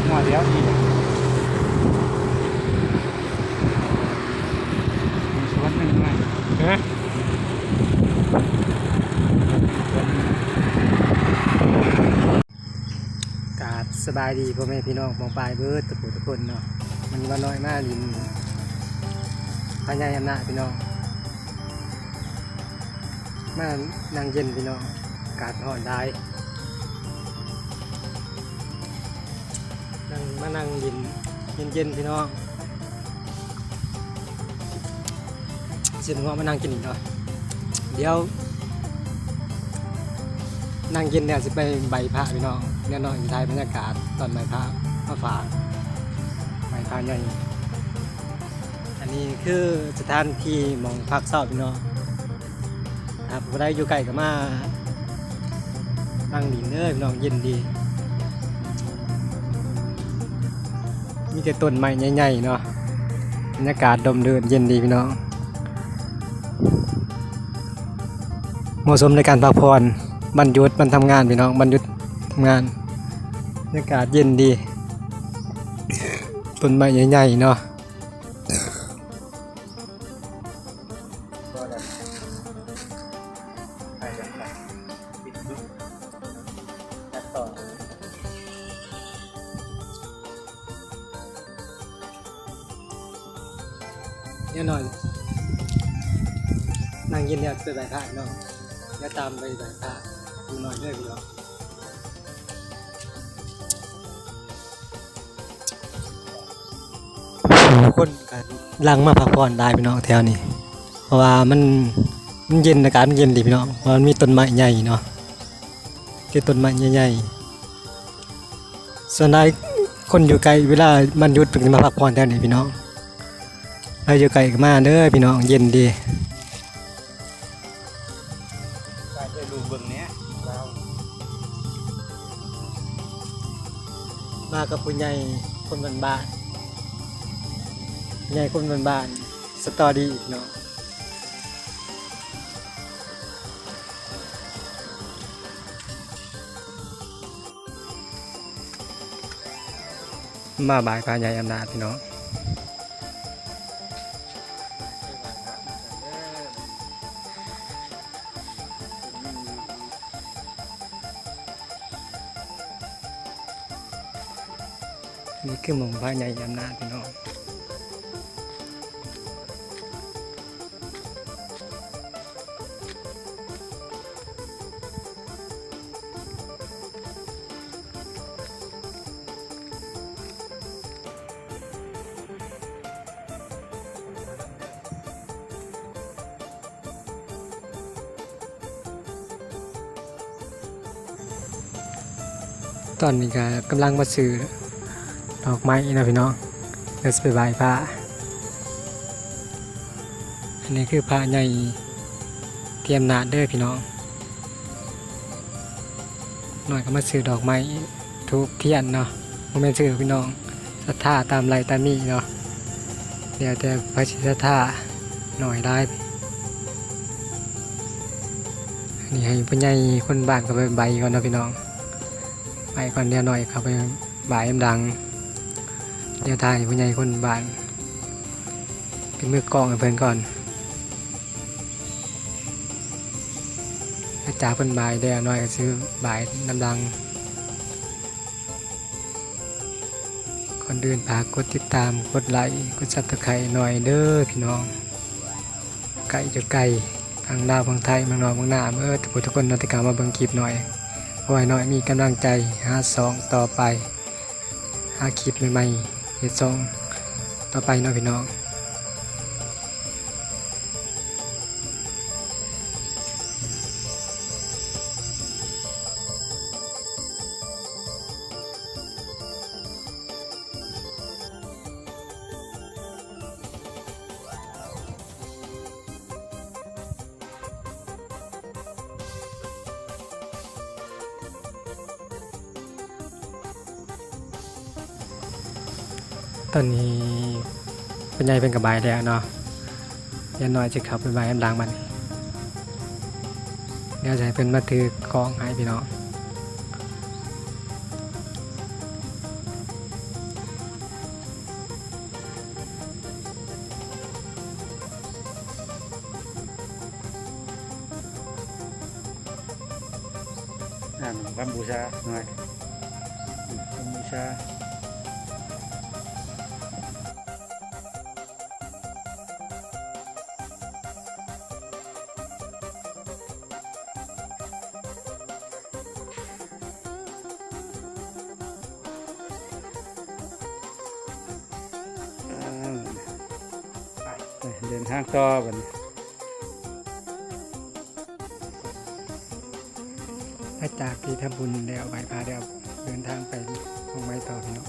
บหัวเดียวอีกมีสวนหนึ่งไหมฮะกาบสบายดีพ่อแม่พี่น้องมองปลายเบิร์ดตะปูตะคนเนาะมันว่าน้อยมากลินพญายอำนาจพี่น้องมานั่งเย็นพี่น้องกาศร้อนได้ นั่งมานั่งเย็นเย็นเย็นๆพี่น้องเสียงหัวมานั่งกินอีกเนาะเดี๋ยว นั่งกินเนี่ยสิไปใบพระพี่น้องเนี่ยน้องอยู่ท้ายบรรยากาศตอนใบพระมาฝากใบพระใหญ่อันนี้คือสถานที่มองพักเศร้าพี่น้องครับบ่ได้อยู่ใกล้กับมานั่งดินเด้อพี่น้องเย็นดี มีแต่ต้นไม้ใหญ่ๆเนาะบรรยากาศดมเดินเย็นดีพี่น้องเหมาะสมในการพักผ่อนบรรยุทธ์มันทำงานพี่น้องบรรยุทธ์ทำงานบรรยากาศเย็นดีต้นไม้ใหญ่ๆเนาะ เนี่ยนอยนั่งเย็นเนี่ยไปไหว้พระเนาะแล้วตามไปไหว้พระดูหน่อยเด้อยพี่น้องคนกันลังมาพักผ่อนได้พี่น้องแถวนี้ เพราะว่ามันมันเย็นอากาศมันเย็นดีพี่น้องเพราะมันมีต้นไม้ใหญ่เนาะที่ต้นไม้ใหญ่ๆส่วนใหญ่คนอยู่ไกลเวลามันหยุดเพิ่งมาพักผ่อนแถวนี้พี่น้อง เราอยู่ไกลก็มาเด้อพี่น้องเย็นดีไปได้ดูเบิ่งเนี้ยเรามากับผู้ใหญ่คนบ้านบ้านๆใหญ่คนบ้านบ้านๆสตอรี่อีกเนาะมาบายพาใหญ่อำนาจพี่น้อง นี่คือหมองพาใหญ่อำนาจพี่น้องตอนนี้ก็กำลังมาซื้อ ดอกไม้นะพี่น้องเดี๋ยวจะไปไหว้พระอันนี้คือพระใหญ่เตรียมนาดเด้อพี่น้องหน่อยก็มาซื้อดอกไม้ทุกเทียนเนาะโมเมนซื้อพี่น้องศรัทธาตามไรตามมีเนาะเดี๋ยวแต่พระชิศรัทธาหน่อยได้อันนี้ให้ผู้ใหญ่คนบ้านก็ไปใบก่อนนะพี่น้องไปก่อนเดียวหน่อยเขาไปบ่ายเอ็มดัง เดี๋ยวทายผู้ใหญ่คนบ้านเป็นมือกล้องให้เพื่อนก่อนถ้าจากเพิ่นบายเดียวหน่อยก็ซื้อบายน้ำดังก่อนเดินพากดติดตามกดไลค์กดซับสไครต์หน่อยเด้อพี่น้อง ไก่จะไก่ทางดาวบางไทยเมืองนอกเมืองหน้าเมื่อทุกคนทุกคนนติกรรมมาเบิ่งคลิปหน่อยขอให้น้อยมีกำลังใจหาสองต่อไปหาคลิปใหม่ๆ เฮ็ดซองต่อไปเนาะพี่น้อง ตอนนี้เป็นไงเป็นกระบายแล้วเนาะยันน้อยจะขับเป็นใบอันดังมันเดี๋ยวจะให้เป็นมาถือกองให้พี่เน้องกัมพูชาหน่อยกัมพูชา เดินทางต่อบันหลังจากที่ทำบุญแล้วไหว้พระแล้วเดินทางไปห้องไม้เตาเนาะ